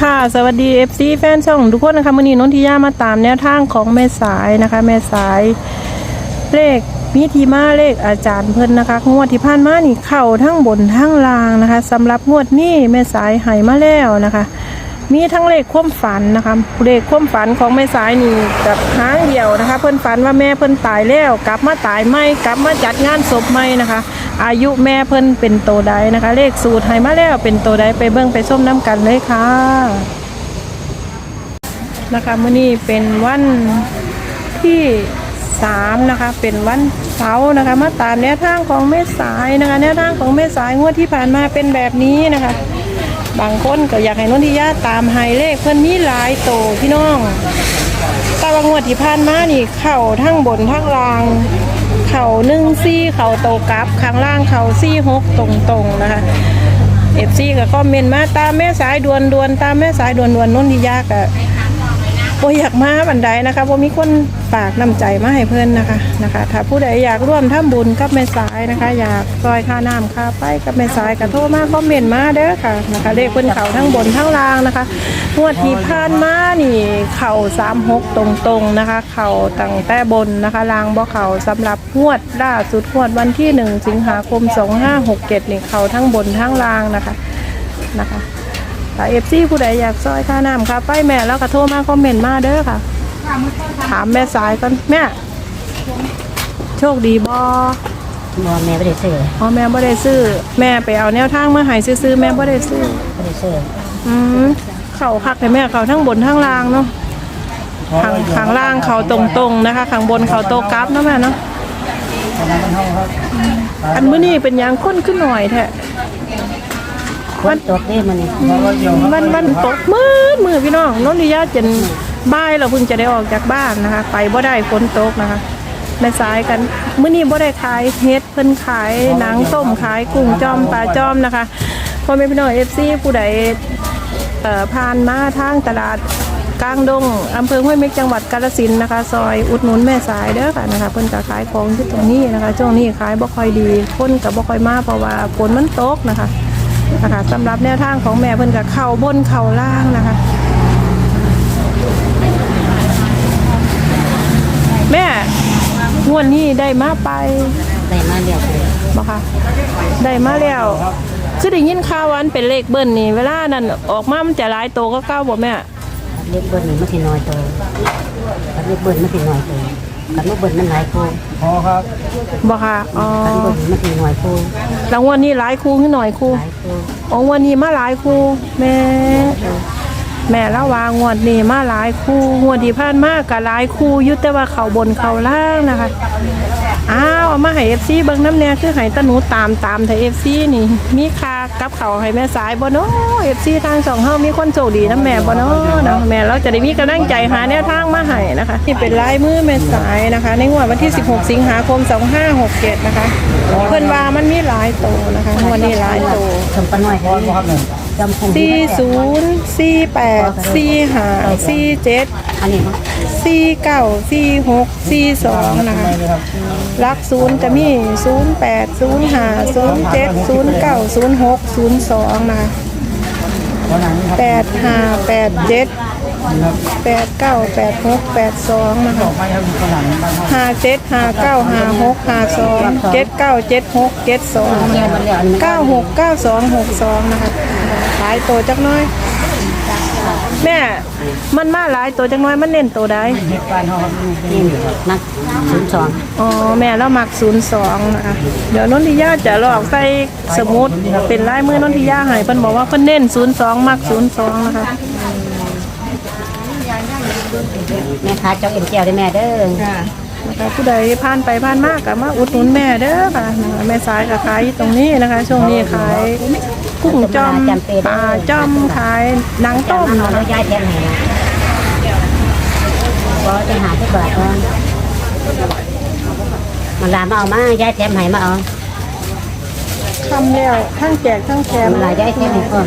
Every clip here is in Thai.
ค่ะ สวัสดี FC แฟนช่องทุกคนนะคะมื่อนี้นนทิยามาตามแนวทางของแม่สายนะคะ แม่สายเลขมิทีมาเลขอาจารย์เพิ่นนะคะ งวดที่ผ่านมานี่เข่าทั้งบนทั้งล่างนะคะสำหรับงวดนี้แม่สายหายมาแล้วนะคะ มีทั้งเลขความฝันนะคะเลขความฝันของแม่สายนี่กับหางเดียวนะคะ เพิ่นฝันว่าแม่เพิ่นตายแล้วกลับมาตายไม่กลับมาจัดงานศพไม่นะคะ อายุแม่เพิ่นเป็นโตใดนะคะ เลขสูตรให้มาแล้วเป็นโตใดไปเบิ่งไปส้มน้ำกันเลยค่ะนะคะมื้อนี้เป็นวันที่สามนะคะเป็นวันเสาร์นะคะ มาตามแนวทางของแม่สายนะคะแนวทางของแม่สายงวดที่ผ่านมาเป็นแบบนี้นะคะ บางคนก็อยากให้นนทิยาตามไฮเลขเพิ่นมีหลายโตพี่น้องแต่ว่างวดที่ผ่านมานี่เข่าทั้งบนทั้งล่าง เข่าหนึ่งซี่เข่าโตกับข้างล่างเข่าซี่หกตรงๆนะคะเอฟซีก็คอมเมนต์มาตามแม่สายดวนดวนตามแม่สายดวนดวนนนทิยากะโอ้ยอยากมาบันไดนะคะเพรามีคนฝากน้ำใจมาให้เพื่อนนะคะนะคะ ถ้าผู้ใดอยากร่วมทำบุญกับแม่สายนะคะ อยากซอยค่าน้ำค่าไฟกับแม่สายก็โทรมาคอมเมนต์มาเด้อค่ะนะคะเลขเพิ่นเขาทั้งบนทั้งล่างนะคะงวดที่ผ่านมานี่เข่าสามหกตรงๆนะคะ เข่าตั้งแต่บนนะคะล่างบ่เข่าสำหรับงวดล่าสุดงวดวันที่หนึ่งสิงหาคมสองห้าหกเจ็ดนี่เข่าทั้งบนทั้งล่างนะคะนะคะ ถ้าเอฟซีผู้ใดอยากซอยค่าน้ำค่าไฟแม่แล้วก็โทรมาคอมเมนต์มาเด้อค่ะ ถามแม่สายก่อนแม่โชคดีบอบ่แม่บ่ได้ซื้ออ๋อแม่บ่ได้ซื้อ แม่ไปเอาแนวทางมาให้ซื้อๆแม่บ่ได้ซื้อบ่ได้ซื้ออืมเข่าคักแต่แม่เข่าทั้งบนทั้งล่างเนาะข้างข้างล่างเข่าตรงๆนะคะข้างบนเข่าโตกราฟเนาะแม่เนาะอันมื้อนี้เป็นหยังค้นขึ้นหน่อยแท้ วันตกนี่มันนี่มันมันตกมืดมือพี่น้องนนทิยาจนบ่ายเราเพิ่งจะได้ออกจากบ้านนะคะ ไปบ่ได้ฝนตกนะคะแม่สายกันมื้อนี้บ่ได้ขายเฮ็ดเพิ่นขายหนังต้มขายกุ้งจอมปลาจอมนะคะพ่อแม่พี่น้อง FC ผู้ใดเอ่อผ่านมาทางตลาดกลางดงอำเภอห้วยเม็กจังหวัดกาฬสินธุ์นะคะ ซอยอุดหนุนแม่สายเด้อค่ะนะคะเพิ่นก็ขายของที่ตรงนี้นะคะช่วงนี้ขายบ่ค่อยดีคนก็บ่ค่อยมาเพราะว่าฝนมันตกนะคะ นะคะสำหรับแนวทางของแม่เพิ่นกับเข่าบนเข่าล่างนะคะ แม่งวดนี้ได้มาไปได้มาเรียกเลยบ่คะได้มาแล้วคือได้ยินข่าววาอันเป็นเลขเบิ้ลนี่เวลานั้นออกมามันจะหลายโตก็เก้าบ่แม่เรียกเบิ่นนี่มันสิน้อยโตเรียกเบิ่นมันสิน้อยโต คันบ่เบิ่นมันหลายโตพอครับบ่ค่ะอ๋อคันเบิ่นมันสิน้อยโตรางวัลนี้หลายคู่ขึ้นหน่อยคู่หลายโตอ๋องวันนี้มาหลายคู่แม่ แม่ละวางงวดนี้มาหลายคู่งวดที่ผ่านมาก็หลายคู่อยุแต่ว่าเขาบนเขาล่างนะคะ อ้าวเอามาให้เอฟซีเบิ่งน้ำแน่คือให้ตะหนูตามตามแต่เอฟซีนี่ มีคากับเขาให้แม่สายบ่เนาะเอฟซีทางสองเฮามีคนโชคดีนะแม่บ่เนาะนะแม่เราจะได้มีกำลังใจหาแนวทางมาให้นะคะนี่เป็นลายมือแม่สายนะคะ ในงวดวันที่ 16 สิงหาคม 2567 นะคะ เพิ่นว่ามันมีหลายโตนะคะงวดนี้หลายโตสมปะน้อยครับหนึ่งจำคง สี่ศูนย์สี่แปดสี่ห้าสี่เจ็ดอันนี้บ่สี่เก้าสี่หกสี่สองนะคะไม่เลยครับลักศูนย์จะมีศูนย์แปดศูนย์ห้าศูนย์เจ็ดศูนย์เก้าศูนย์หกศูนย์สองนะคะวันไหนครับแปดห้าแปดเจ็ดครับแปดเก้าแปดหกแปดสองนะคะไม่ครับวันไหนบ้านห้องห้าเจ็ดห้าเก้าห้าหกห้าสองเจ็ดเก้าเจ็ดหกเจ็ดสองเรียกมันแล้วอันนี้เก้าหกเก้าสองหกสองนะคะ หลายตัวจักหน้อย แม่ มันมาหลายตัวจักหน้อยมันเน้นตัวใดเฮ็ดบ้านห้องครับนี่นัก02อ๋อแม่เรามักศูนย์สองนะคะเดี๋ยวนนทิยาจะลอกใส่สมุดเป็นลายมือนนทิยาให้เพิ่นบอกว่าเพิ่นเน้นศูนย์สองมักศูนย์สองนะคะแม่ค้าจอกเอ็นแก้วได้แม่เด้อนะคะผู้ใดผ่านไปผ่านมากก็มาอุดหนุนแม่เด้อค่ะนะคะแม่สายก็ขายอยู่ตรงนี้นะคะ ช่วงนี้ขาย กุ้งจอมปลาจอมขายหนังต้มเอานะแล้วคะยายแทนให้นะบ่จะหาที่บาทก่อนมาลามาเอามายายแถมให้มาเอาทำแล้วทั้งแจกทั้งแถมมาลายายแถมให้ก่อน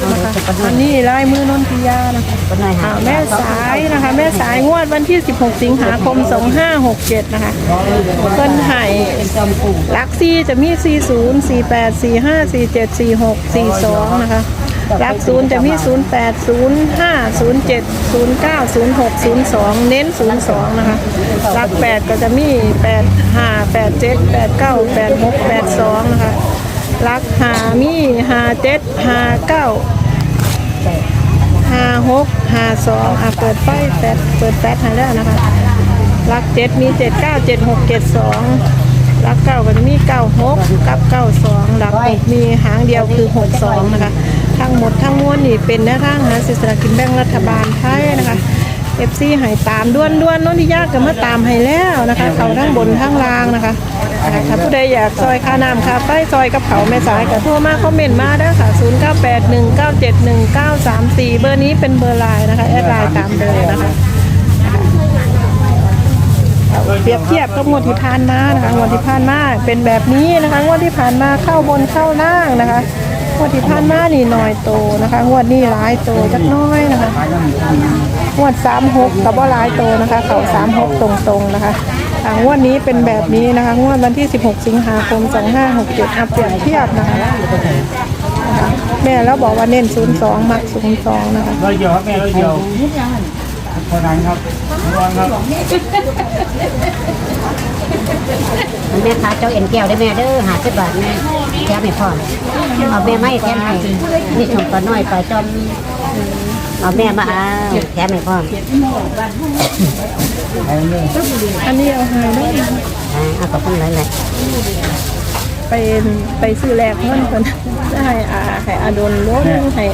เอาเดี๋ยวจะไปอันนี้ลายมือนนทิยานะคะไปหน่อยหาอ่าแม่สายนะคะ แม่สายงวดวันที่ 16 สิงหาคม 2567 นะคะเพิ่นให้เป็นจอมกุ้งลักซี่จะมี 40 48 45 47 46 42 นะคะรักศูนย์จะมี 0 8 0 5 0 7 0 9 0 6 0 2 เน้น 0 2 นะคะ รัก 8 ก็จะมี 8 5 8 7 8 9 8 6 8 2 นะคะ รักหามี5 7 5 9ห้าหาหกห้าสองอะเปิดไฟแปดเปิดแปดให้แล้วนะคะรักเจ็ดมีเจ็ดเก้าเจ็ดหกเจ็ดสองรักเก้าก็จะมีเก้าหกกับเก้าสองรักหกมีหางเดียวคือหกสองนะคะ ทั้งหมดทั้งมวลนี่เป็นแนวทางหาสิสลากินแบ่งรัฐบาลไทยนะคะเอฟซีให้ตามด้วนด้วนน้นที่ยากก็มาตามให้แล้วนะคะเขาทั้งบนทั้งล่างนะคะ ถ้าผู้ใดอยากซอยค่าน้ำค่าไฟซอยกับเขาแม่สายก็โทรมาคอมเมนต์มาได้ค่ะ 0981971934 เบอร์นี้เป็นเบอร์ไลน์นะคะ แอดไลน์ตามเบอร์นะคะเปรียบเทียบกับงวดที่ผ่านมานะคะงวดที่ผ่านมาเป็นแบบนี้นะคะงวดที่ผ่านมาเข้าบนเข้าล่างนะคะ งวดที่ผ่านมานี่น้อยโตนะคะงวดนี้หลายโตจักหน้อยนะคะงวด36กับว่าหลายโตนะคะเขา36ตรงๆนะคะอ่างวดนี้เป็นแบบนี้นะคะงวดวันที่ 16 สิงหาคม 2567อัปเปรียบเทียบนะคะนะคะแม่แล้วบอกว่าเน้น 02 มัก 02 นะคะเราเดียวครับแม่เราเดียวคนนั้นครับระวังครับมัน แม่ค้าเจ้าเอ็นแก้วได้แม่เด้อหาสิบบาทแม่แก้วไม่พอเอาแม่ไม่แถมให้นี่ชมปลาน้อยปลาจอมเอาแม่มาเอาแถมไม่พอเอาเลยอันนี้เอาให้ได้อ่าเอาขอบคุณหลายไปไปซื้อแลกเงินคนจะให้อาให้อาโดนโลนึงให้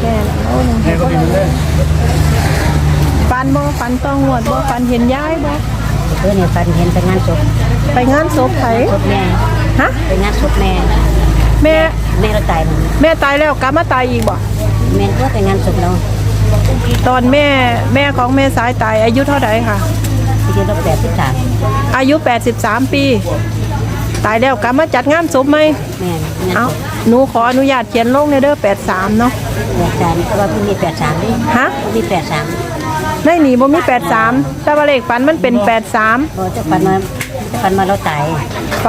แม่โลนึงแม่ก็เป็นเลยฟันบ่ฟันต้องงวดบ่ฟันเห็นย้ายบ่ ๆเพื่อนเนี่ยฟันเห็นไปงานศพไปงานศพไผศพแม่ฮะไปงานศพแม่แม่แม่เราตายมันแม่ตายแล้วกลับมาตายอีกบ่แม่ก็ไปงานศพเราตอนแม่แม่ของแม่สายตายอายุเท่าไหร่ค่ะที่เราแปดสิบสามอายุ83ปี ตายแล้วกลับมาจัดงานศพไหมแม่งานเอาศพหนูขออนุญาตเขียนลงในเด้อ83เนาะแปดสามเพราะว่าเพิ่งมีแปดสามนี่ฮะมีแปดสาม ในนี่บ่มี 83 แต่ว่าเลขฝันมันเป็น 83พอจะฟันมาจะฟันมาเราตาย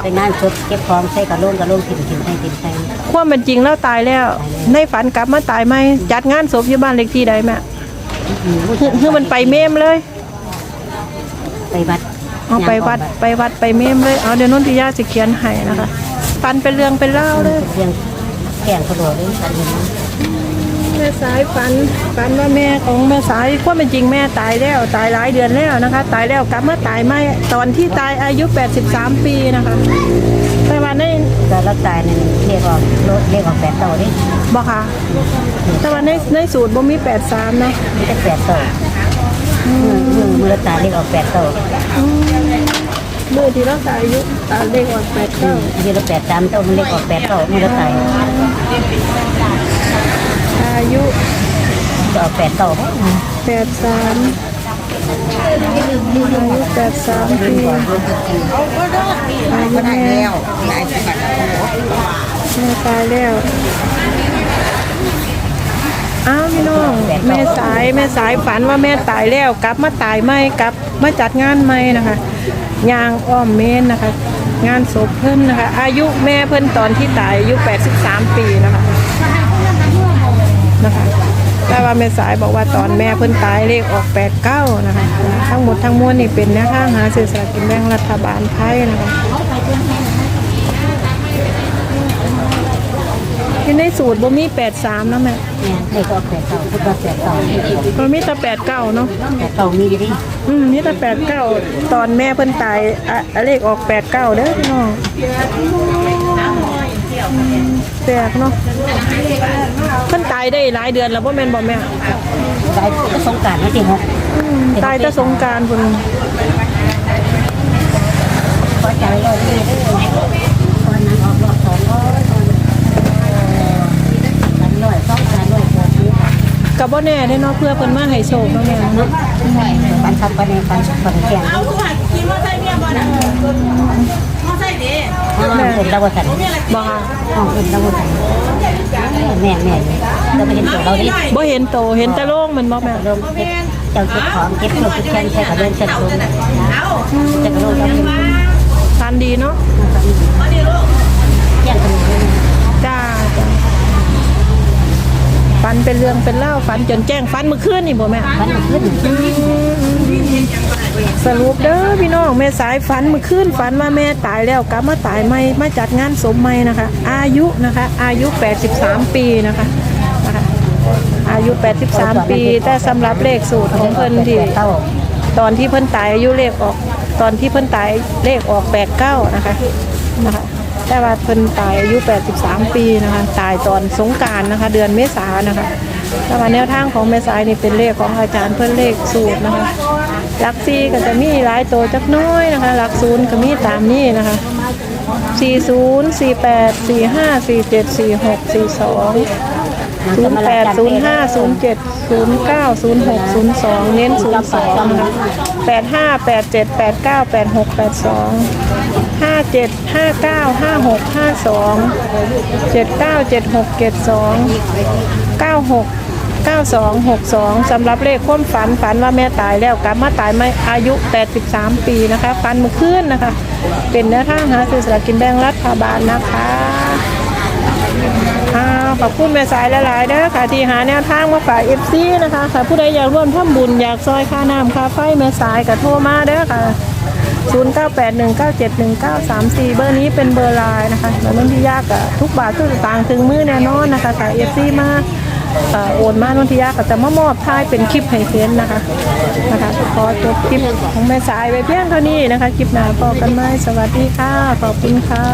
ไปงานศพเก็บของใส่กระโหลกกระโหลกถิ่มถิ่มใส่ถิ่มใส่ความเป็นจริงแล้วตายแล้ว ในฝันกลับมาตายไหมจัดงานศพอยู่บ้านเลขที่ใดแม่คือคือมันไปเมมเลย ไปวัดเอาไปวัดไปวัดไปเมมเลย เอาเดี๋ยวนนทิยาสิเขียนให้นะคะฝันเป็นเรื่องเป็นเล่าวเลยเรื่องแข่งกระโดดเรื่องกันเห็นไหม แม่สายฝันฝันว่าแม่ของแม่สายความเป็นจริงแม่ตายแล้วตายหลายเดือนแล้วนะคะ ตายแล้วกลับมาตายไม่ตอนที่ตายอายุ 83 ปีนะคะแต่ว่าในแต่เราตายเนี่ยเรียกออกรถเรียกออกแปดโตนี่บ่ค่ะแต่ว่าในในสูตรบ่มี 83เนาะมีแต่แปดโตมือมือมือเราตายเรียกออกแปดโตเมื่อที่เราตายอายุตาเลขออกแปดเก้าที่เราแปดสามโตมันเรียกออกแปดโตมือเราตาย อายุจะออกแปดโตแปดสามอายุแปดสามปีอายุแม่แม่ตายแล้วอ้าวพี่น้องแม่สายแม่สายฝันว่าแม่ตายแล้วกลับมาตายไม่กลับมาจัดงานใหม่นะคะยางอ้อมเมนนะคะ งานศพเพิ่นนะคะ อายุแม่เพิ่นตอนที่ตายอายุ 83 ปีนะคะนะคะ แต่ว่าแม่สายบอกว่าตอนแม่เพิ่นตายเลขออกแปดเก้านะคะ ทั้งหมดทั้งมวลนี่เป็นแนวทางหาซื้อสลากกินแบ่งรัฐบาลไทยนะคะที่ในสูตรบ่มีแปดสามนะแม่เนี่ยเรียกออกแปดโตพูดว่าแปดโตบ่มีแต่แปดเก้าเนาะแปดโตมีอยู่ดิอืมมีแต่แปดเก้าตอนแม่เพิ่นตายอะอะเลขออกแปดเก้าเด้อพี่น้องอืม แปลกเนาะเพิ่นตายได้หลายเดือนแล้วบ่แม่นบ่แม่ตายก็สงการไม่ติหกอืมตายแต่สงกรารพุ่นพอใจเลยนี่เด้อตอนนั้นออกรอบสองร้อยตอนกันร้อยสองการร้อยหกสิบก็บ่แน่เด้เนาะเพื่อเพิ่นมาให้โชคเนาะแม่เนาะปันทับปันเองปันปันแข่งเอาทุกหันขี่มอไซค์เมียบ่น่ะ มอไซค์เด้ห้องอื่นเราบ่สันบ่ค่ะห้องอื่นเราบ่สันแม่แม่เราไม่เห็นตัวเราดิบ่เห็นโตเห็นแต่โล่งมันบ่แม่ลงเก็บเจ้าเก็บของเก็บลูกเก็บแขนใส่กระเบื้องเส้นสูงจะกระโดดเราเป็น ทันดีเนาะ แย่งกัน จ้าจ้า ฝัน เป็นเรื่องเป็นเล่าวฝันจนแจ้งฝันเมื่อคืนนี่บ่แม่มันขึ้นสรุปเด้อพี่น้องแม่สายฝันเมื่อคืนฝันว่าแม่ตายแล้วกลับมาตายใหม่มาจัดงานสมใหม่นะคะ อายุนะคะ อายุ 83 ปีนะคะนะคะ อายุ 83 ปี แต่สำหรับเลขสูตรของเพิ่นที่ เต้าตอนที่เพิ่นตายอายุเลขออก ตอนที่เพิ่นตายเลขออก89นะคะนะคะ แต่ว่าเพิ่นตายอายุ 83 ปีนะคะ ตายตอนสงการนะคะ เดือนเมษายนนะคะแต่ว่าแนวทางของเมษายนนี่เป็นเลขของอาจารย์เพิ่นเลขสูตรนะคะหลักซีก็จะมีหลายตัวจักน้อยนะคะหลักศูนย์ก็มีตามนี้นะคะ 40 48 45 47 46 42 08 05 07 09 06 02 เน้น 02นะคะ85 87 89 86 82 57 59 56 52 79 76 72 96 9262สำหรับเลขความฝันฝันว่าแม่ตายแล้วกลับมาตายไม่อายุ 83 ปีนะคะฝันเมื่อคืนนะคะ เป็นแนวทางหาซื้อสลากกินแบ่งรัฐบาลนะคะอ้าวขอบคุณแม่สายหลายๆเด้อค่ะที่หาแนวทางมาฝากเอฟซีนะคะค่ะผู้ใดอยากร่วมทำบุญอยากซอยค่าน้ำค่าไฟแม่สายก็โทรมาเด้อค่ะ 0981971934 เบอร์นี้เป็นเบอร์ไลน์นะคะแล้วนนที่ยากอะทุกบาททุกสตางค์ถึงมือแน่นอนนะคะค่ะเอฟซีมาอ่อโอนมานนทิยาก็จะมามอบท้ายเป็นคลิปให้เฟ้นนะคะนะคะขอจบคลิปของแม่สายไปเพียงเท่านี้นะคะคลิปหน้าพอกันไหมสวัสดีค่ะขอบคุณค่ะ